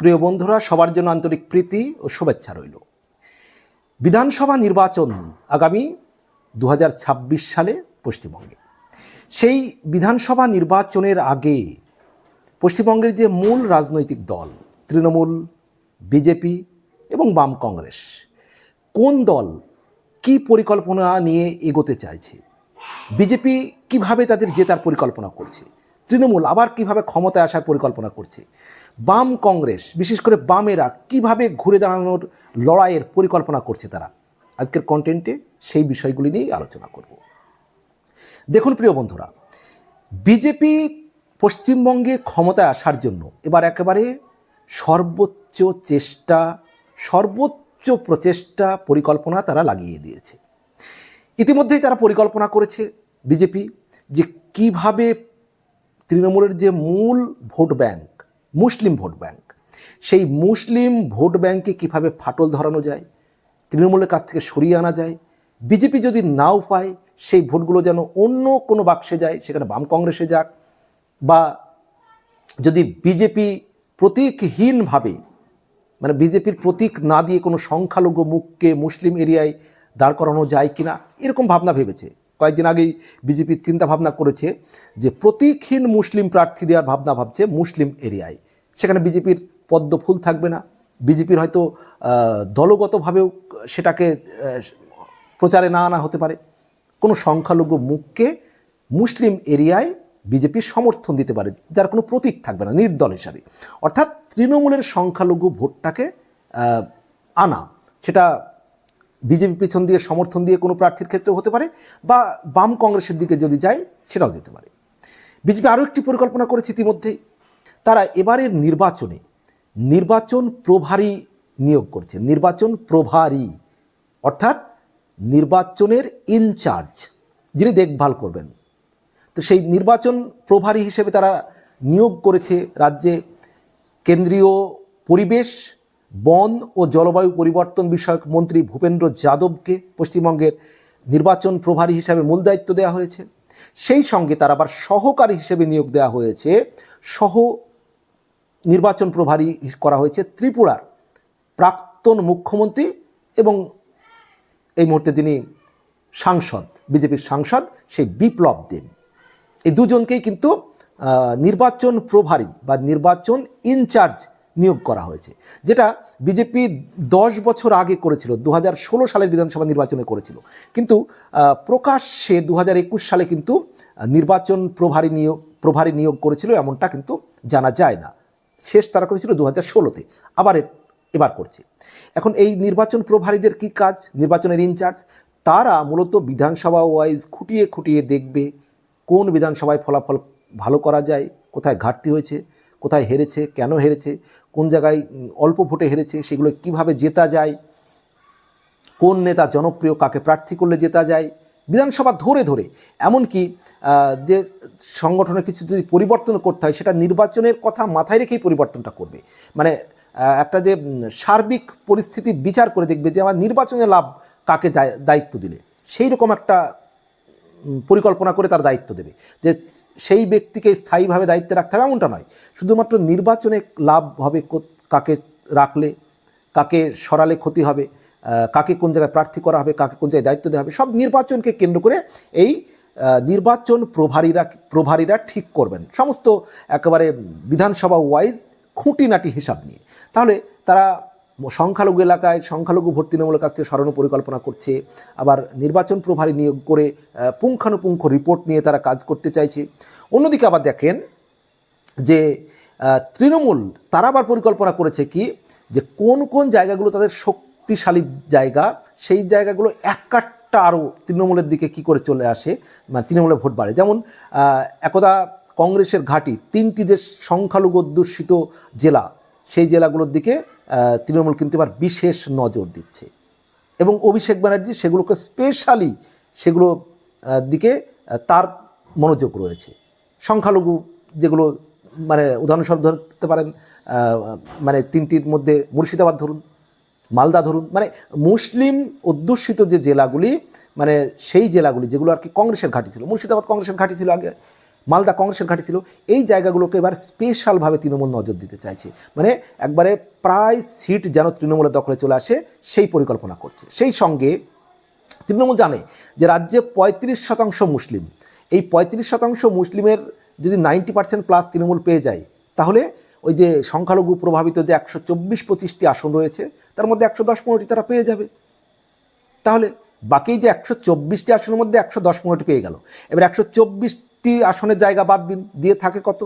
প্রিয় বন্ধুরা, সবার জন্য আন্তরিক প্রীতি ও শুভেচ্ছা রইল। বিধানসভা নির্বাচন আগামী দু হাজার ছাব্বিশ সালে পশ্চিমবঙ্গে। সেই বিধানসভা নির্বাচনের আগে পশ্চিমবঙ্গের যে মূল রাজনৈতিক দল, তৃণমূল, বিজেপি এবং বাম কংগ্রেস, কোন দল কি পরিকল্পনা নিয়ে এগোতে চাইছে? বিজেপি কীভাবে তাদের জেতার পরিকল্পনা করছে? তৃণমূল আবার কীভাবে ক্ষমতায় আসার পরিকল্পনা করছে? বাম কংগ্রেস, বিশেষ করে বামেরা কীভাবে ঘুরে দাঁড়ানোর লড়াইয়ের পরিকল্পনা করছে তারা? আজকের কন্টেন্টে সেই বিষয়গুলি নিয়েই আলোচনা করব। দেখুন প্রিয় বন্ধুরা বিজেপি পশ্চিমবঙ্গে ক্ষমতায় আসার জন্য এবার একেবারে সর্বোচ্চ চেষ্টা, সর্বোচ্চ প্রচেষ্টা পরিকল্পনা তারা লাগিয়ে দিয়েছে। ইতিমধ্যেই তারা পরিকল্পনা করেছে বিজেপি যে কীভাবে তৃণমূলের যে মূল ভোট ব্যাংক, মুসলিম ভোট ব্যাংক, সেই মুসলিম ভোট ব্যাংকে কীভাবে ফাটল ধরানো যায়, তৃণমূলের কাছ থেকে সরিয়ে আনা যায়, বিজেপি যদি নাও পায়, সেই ভোটগুলো যেন অন্য কোনো বাক্সে যায়, সেখানে বাম কংগ্রেসে যাক, বা যদি বিজেপি প্রতীকহীনভাবে মানে বিজেপির প্রতীক না দিয়ে কোনো সংখ্যালঘু মুখকে মুসলিম এরিয়ায় দাঁড় করানো যায় কিনা, এরকম ভাবনা ভেবেছে। কয়েকদিন আগেই বিজেপির চিন্তা ভাবনা করেছে যে প্রতীকহীন মুসলিম প্রার্থী দেওয়ার ভাবনা ভাবছে মুসলিম এরিয়ায়। সেখানে বিজেপির পদ্ম ফুল থাকবে না। বিজেপির হয়তো দলগতভাবেও সেটাকে প্রচারে না আনা হতে পারে। কোনো সংখ্যালঘু মুখকে মুসলিম এরিয়ায় বিজেপির সমর্থন দিতে পারে, যার কোনো প্রতীক থাকবে না, নির্দল হিসাবে। অর্থাৎ তৃণমূলের সংখ্যালঘু ভোটটাকে আনা, সেটা বিজেপি পিছন দিয়ে সমর্থন দিয়ে কোনো প্রার্থীর ক্ষেত্রে হতে পারে, বা বাম কংগ্রেসের দিকে যদি যায়, সেটাও যেতে পারে। বিজেপি আরও একটি পরিকল্পনা করেছে ইতিমধ্যেই। তারা এবারের নির্বাচনে নির্বাচন প্রভারী নিয়োগ করছে। নির্বাচন প্রভারী, অর্থাৎ নির্বাচনের ইনচার্জ, যিনি দেখভাল করবেন। তো সেই নির্বাচন প্রভারী হিসেবে তারা নিয়োগ করেছে রাজ্যে কেন্দ্রীয় পরিবেশ বন ও জলবায়ু পরিবর্তন বিষয়ক মন্ত্রী ভূপেন্দ্র যাদবকে পশ্চিমবঙ্গের নির্বাচন প্রভারী হিসাবে মূল দায়িত্ব দেওয়া হয়েছে। সেই সঙ্গে তার আবার সহকারী হিসেবে নিয়োগ দেওয়া হয়েছে। সহ নির্বাচন প্রভারী করা হয়েছে ত্রিপুরার প্রাক্তন মুখ্যমন্ত্রী এবং এই মুহূর্তে তিনি সাংসদ, বিজেপির সাংসদ সেই বিপ্লব দেব। এই দুজনকেই কিন্তু নির্বাচন প্রভারী বা নির্বাচন ইনচার্জ নিয়োগ করা হয়েছে, যেটা বিজেপি দশ বছর আগে করেছিল দু হাজার ষোলো সালের বিধানসভা নির্বাচনে করেছিল। কিন্তু প্রকাশ্যে দু হাজার একুশ সালে কিন্তু নির্বাচন প্রভারী নিয়োগ প্রভারী নিয়োগ করেছিল এমনটা কিন্তু জানা যায় না। শেষ তারা করেছিল দু হাজার ষোলোতে আবার এবার করছে। এখন এই নির্বাচন প্রভারীদের কি কাজ? নির্বাচনের ইনচার্জ, তারা মূলত বিধানসভা ওয়াইজ খুঁটিয়ে খুঁটিয়ে দেখবে কোন বিধানসভায় ফলাফল ভালো করা যায়, কোথায় ঘাটতি হয়েছে। কোথায় হেরেছে, কেন হেরেছে, কোন জায়গায় অল্প ভোটে হেরেছে, সেগুলো কীভাবে জেতা যায়, কোন নেতা জনপ্রিয়, কাকে প্রার্থী করলে জেতা যায়, বিধানসভা ধরে ধরে। এমনকি যে সংগঠনের কিছু যদি পরিবর্তন করতে হয়, সেটা নির্বাচনের কথা মাথায় রেখেই পরিবর্তনটা করবে। মানে একটা যে সার্বিক পরিস্থিতি বিচার করে দেখবে যে, আমার নির্বাচনে লাভ কাকে দায়- দায়িত্ব দিলে। সেই রকম একটা পরিকল্পনা করে তার দায়িত্ব দেবে। যে সেই ব্যক্তিকে স্থায়ীভাবে দায়িত্বে রাখতে হবে এমনটা নয়। শুধুমাত্র নির্বাচনে লাভ হবে কাকে রাখলে, কাকে সরালে ক্ষতি হবে কাকে কোন জায়গায় প্রার্থী করা হবে, কাকে কোন জায়গায় দায়িত্ব দেওয়া হবে, সব নির্বাচনকে কেন্দ্র করে এই নির্বাচন প্রভারীরা প্রভারীরা ঠিক করবেন। সমস্ত একেবারে বিধানসভা ওয়াইজ খুঁটিনাটি হিসাব নিয়ে। তাহলে তারা সংখ্যালঘু এলাকায় সংখ্যালঘু ভোট তৃণমূলের কাছ থেকে সরানোর পরিকল্পনা করছে। আবার নির্বাচন প্রভারী নিয়োগ করে পুঙ্খানুপুঙ্খ রিপোর্ট নিয়ে তারা কাজ করতে চাইছে। অন্যদিকে আবার দেখেন যে তৃণমূল তারা আবার পরিকল্পনা করেছে কি, যে কোন কোন জায়গাগুলো তাদের শক্তিশালী জায়গা, সেই জায়গাগুলো এক কাটটা আরও তৃণমূলের দিকে কি করে চলে আসে মানে তৃণমূলের ভোট বাড়ে। যেমন একদা কংগ্রেসের ঘাঁটি, তিনটি যে সংখ্যালঘু অধ্যুষিত জেলা সেই জেলাগুলোর দিকে তৃণমূল কিন্তু এবার বিশেষ নজর দিচ্ছে। এবং অভিষেক ব্যানার্জি সেগুলোকে স্পেশালি সেগুলো দিকে তার মনোযোগ রয়েছে। সংখ্যালঘু যেগুলো মানে উদাহরণস্বরূপ ধরতে পারেন মানে তিনটির মধ্যে মুর্শিদাবাদ ধরুন, মালদা ধরুন মানে মুসলিম অধ্যুষিত যে জেলাগুলি মানে সেই জেলাগুলি যেগুলো আর কি কংগ্রেসের ঘাঁটি ছিল। মুর্শিদাবাদ কংগ্রেসের ঘাঁটি ছিল আগে। মালদা কংগ্রেসের ঘাঁটি ছিল। এই জায়গাগুলোকে এবার স্পেশালভাবে তৃণমূল নজর দিতে চাইছে। মানে একবারে প্রায় সিট যেন তৃণমূলের দখলে চলে আসে, সেই পরিকল্পনা করছে। সেই সঙ্গে তৃণমূল জানে যে রাজ্যে পঁয়ত্রিশ শতাংশ মুসলিম। এই পঁয়ত্রিশ শতাংশ মুসলিমের যদি নাইনটি পার্সেন্ট প্লাস তৃণমূল পেয়ে যায়, তাহলে ওই যে সংখ্যালঘু প্রভাবিত যে একশো চব্বিশ পঁচিশটি আসন রয়েছে, তার মধ্যে একশো দশ পনেরোটি তারা পেয়ে যাবে। তাহলে বাকি যে একশো চব্বিশটি আসনের মধ্যে একশো দশ পনেরোটি পেয়ে গেল। এবার একশো চব্বিশ চব্বিশটি আসনের জায়গা বাদ দিন, দিয়ে থাকে কত?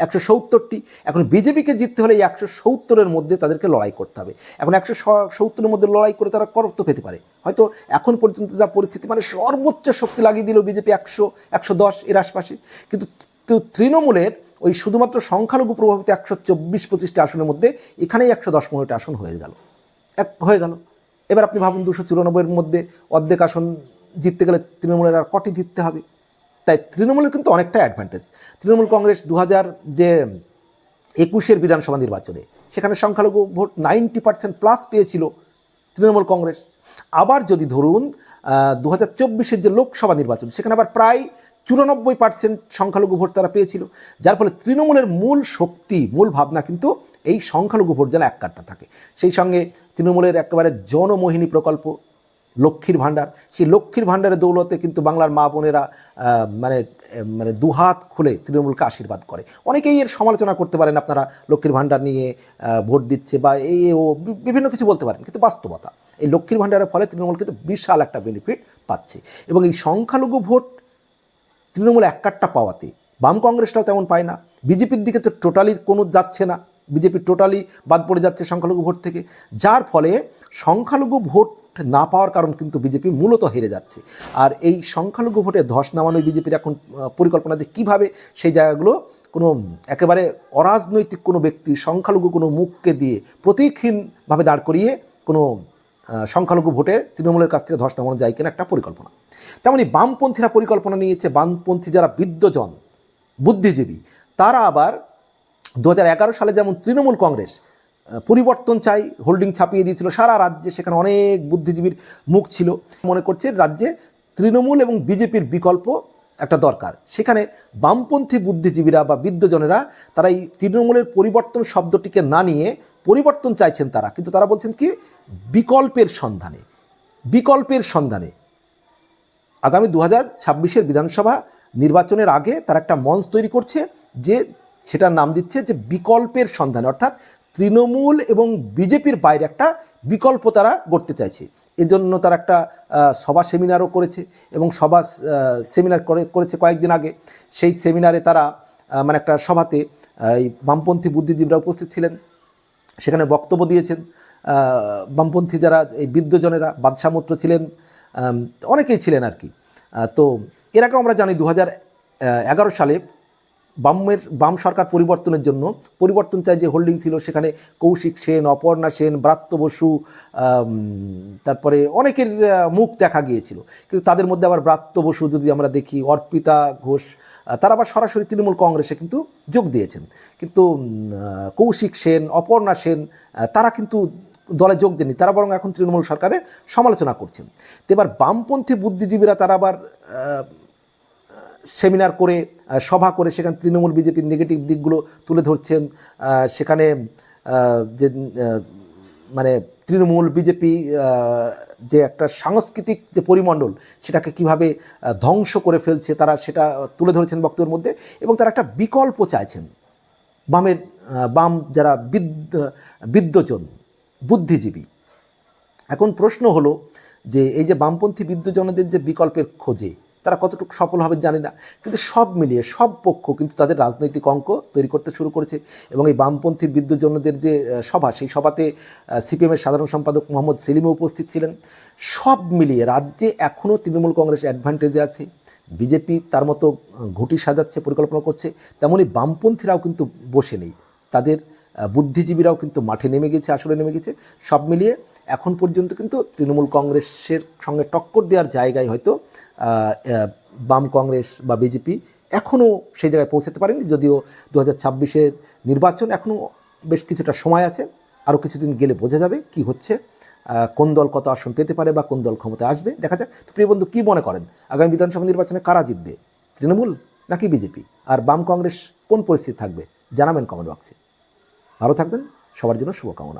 একশো সত্তরটি। এখন বিজেপিকে জিততে হলে এই একশো সত্তরের মধ্যে তাদেরকে লড়াই করতে হবে। এখন একশো সত্তরের মধ্যে লড়াই করে তারা করতে পেতে পারে। হয়তো এখন পর্যন্ত যা পরিস্থিতি মানে সর্বোচ্চ শক্তি লাগিয়ে দিল বিজেপি একশো একশো দশ এর আশপাশে। কিন্তু তো, তৃণমূলের ওই শুধুমাত্র সংখ্যালঘু প্রভাবিত একশো চব্বিশ পঁচিশটি আসনের মধ্যে এখানেই একশো দশ পনেরোটি আসন হয়ে গেল। এক, হয়ে গেল। এবার আপনি ভাবুন দুশো চুরানব্বইয়ের মধ্যে অর্ধেক আসন জিততে গেলে তৃণমূলের আর কটি জিততে হবে? তাই তৃণমূলের কিন্তু অনেকটা অ্যাডভান্টেজ তৃণমূল কংগ্রেস দু হাজার যে একুশের বিধানসভা নির্বাচনে, সেখানে সংখ্যালঘু ভোট নাইনটি পার্সেন্ট প্লাস পেয়েছিল তৃণমূল কংগ্রেস। আবার যদি ধরুন দু হাজার যে লোকসভা নির্বাচন, সেখানে আবার প্রায় চুরানব্বই পার্সেন্ট সংখ্যালঘু ভোট তারা পেয়েছিল। যার ফলে তৃণমূলের মূল শক্তি, মূল ভাবনা কিন্তু এই সংখ্যালঘু ভোট যেন এক কাটটা থাকে। সেই সঙ্গে তৃণমূলের একেবারে জনমোহিনী প্রকল্প লক্ষ্মীর ভাণ্ডার। সেই লক্ষ্মীর ভাণ্ডারের দৌলতে কিন্তু বাংলার মা বোনেরা মানে মানে দুহাত খুলে তৃণমূলকে আশীর্বাদ করে। অনেকেই এর সমালোচনা করতে পারেন আপনারা লক্ষ্মীর ভাণ্ডার নিয়ে ভোট দিচ্ছে বা এই ও বিভিন্ন কিছু বলতে পারেন, কিন্তু বাস্তবতা। এই লক্ষ্মীর ভাণ্ডারের ফলে তৃণমূল কিন্তু বিশাল একটা বেনিফিট পাচ্ছে। এবং এই সংখ্যালঘু ভোট তৃণমূল এক কাট্টা পাওয়াতে বাম কংগ্রেসটাও তেমন পায় না। বিজেপির দিকে তো টোটালি কোনো যাচ্ছে না। বিজেপি টোটালি বাদ পড়ে যাচ্ছে সংখ্যালঘু ভোট থেকে। যার ফলে সংখ্যালঘু ভোট না পাওয়ার কারণ কিন্তু বিজেপি মূলত হেরে যাচ্ছে। আর এই সংখ্যালঘু ভোটে ধস নামানোই বিজেপির এখন পরিকল্পনা যে কীভাবে সেই জায়গাগুলো কোনো একেবারে অরাজনৈতিক কোনো ব্যক্তি সংখ্যালঘু কোনো মুখকে দিয়ে প্রতীকহীনভাবে দাঁড় করিয়ে কোনো সংখ্যালঘু ভোটে তৃণমূলের কাছ থেকে ধস নামানো যায় কিনা একটা পরিকল্পনা। তেমনি বামপন্থীরা পরিকল্পনা নিয়েছে, বামপন্থী যারা বিদ্যজন বুদ্ধিজীবী, তারা আবার দু হাজার এগারো সালে যেমন তৃণমূল কংগ্রেস পরিবর্তন চাই, হোল্ডিং ছাপিয়ে দিয়েছিল, সারা রাজ্যে সেখানে অনেক বুদ্ধিজীবীর মুখ ছিল। মনে করছে রাজ্যে তৃণমূল এবং বিজেপির বিকল্প একটা দরকার। সেখানে বামপন্থী বুদ্ধিজীবীরা বা বিদ্যজনেরা তারা এই তৃণমূলের পরিবর্তন শব্দটিকে না নিয়ে পরিবর্তন চাইছেন তারা। কিন্তু তারা বলছেন কি, বিকল্পের সন্ধানে বিকল্পের সন্ধানে। আগামী দু হাজার বিধানসভা নির্বাচনের আগে তারা একটা মঞ্চ তৈরি করছে যে সেটার নাম দিচ্ছে যে বিকল্পের সন্ধান, অর্থাৎ তৃণমূল এবং বিজেপির বাইরে একটা বিকল্প তারা গড়তে চাইছে। এজন্য তারা একটা সভা সেমিনারও করেছে এবং সভা সেমিনার করে, করেছে কয়েকদিন আগে। সেই সেমিনারে তারা মানে একটা সভাতে এই বামপন্থী বুদ্ধিজীবীরা উপস্থিত ছিলেন। সেখানে বক্তব্য দিয়েছেন। বামপন্থী যারা, এই বিদ্যজনেরা বাদশামূত্র ছিলেন অনেকেই ছিলেন আর কি। তো এর আমরা জানি দু এগারো সালে বামের, বাম সরকার পরিবর্তনের জন্য পরিবর্তন চাই যে হোল্ডিং ছিল, সেখানে কৌশিক সেন, অপর্ণা সেন, ব্রাত্য বসু তারপরে অনেকের মুখ দেখা গিয়েছিল। কিন্তু তাদের মধ্যে আবার ব্রাত্য বসু যদি আমরা দেখি, অর্পিতা ঘোষ তারা আবার সরাসরি তৃণমূল কংগ্রেসে কিন্তু যোগ দিয়েছেন। কিন্তু কৌশিক সেন, অপর্ণা সেন তারা কিন্তু দলে যোগ দেননি। তারা বরং এখন তৃণমূল সরকারের সমালোচনা করছেন। তো এবার বামপন্থী বুদ্ধিজীবীরা তারা আবার সেমিনার করে সভা করে সেখানে তৃণমূল বিজেপির নেগেটিভ দিকগুলো তুলে ধরছেন। সেখানে যে মানে তৃণমূল বিজেপি যে একটা সাংস্কৃতিক যে পরিমণ্ডল, সেটাকে কীভাবে ধ্বংস করে ফেলছে তারা সেটা তুলে ধরেছেন বক্তব্যের মধ্যে এবং তারা একটা বিকল্প চাইছেন। বামের বাম যারা বিদ্য বিদ্যজন, বুদ্ধিজীবী। এখন প্রশ্ন হলো যে এই যে বামপন্থী বিদ্যজনদের যে বিকল্পের খোঁজে তারা কতটুকু সফল হবে জানি না। কিন্তু সব মিলিয়ে, সব পক্ষ কিন্তু তাদের রাজনৈতিক অঙ্ক তৈরি করতে শুরু করেছে এবং এই বামপন্থী বিদ্যজনদের যে সভা, সেই সভাতে সিপিএমের সাধারণ সম্পাদক মোহাম্মদ সেলিমও উপস্থিত ছিলেন। সব মিলিয়ে রাজ্যে এখনও তৃণমূল কংগ্রেস অ্যাডভান্টেজে আছে। বিজেপি তার মতো ঘুঁটি সাজাচ্ছে, পরিকল্পনা করছে। তেমনই বামপন্থীরাও কিন্তু বসে নেই। তাদের বুদ্ধিজীবীরাও কিন্তু মাঠে নেমে গেছে আসলে নেমে গেছে। সব মিলিয়ে এখন পর্যন্ত কিন্তু তৃণমূল কংগ্রেসের সঙ্গে টক্কর দেওয়ার জায়গায় হয়তো বাম কংগ্রেস বা বিজেপি এখনও সেই জায়গায় পৌঁছাতে পারেনি। যদিও দু হাজার ছাব্বিশের নির্বাচন এখনও বেশ কিছুটা সময় আছে, আরও কিছুদিন গেলে বোঝা যাবে কি হচ্ছে কোন দল কত আসন পেতে পারে বা কোন দল ক্ষমতায় আসবে। দেখা যাক। তো প্রিয় বন্ধু, কী মনে করেন? আগামী বিধানসভা নির্বাচনে কারা জিতবে? তৃণমূল নাকি বিজেপি? আর বাম কংগ্রেস কোন পরিস্থিতি থাকবে? জানাবেন কমেন্ট বক্সে। ভালো থাকবেন। সবার জন্য শুভকামনা।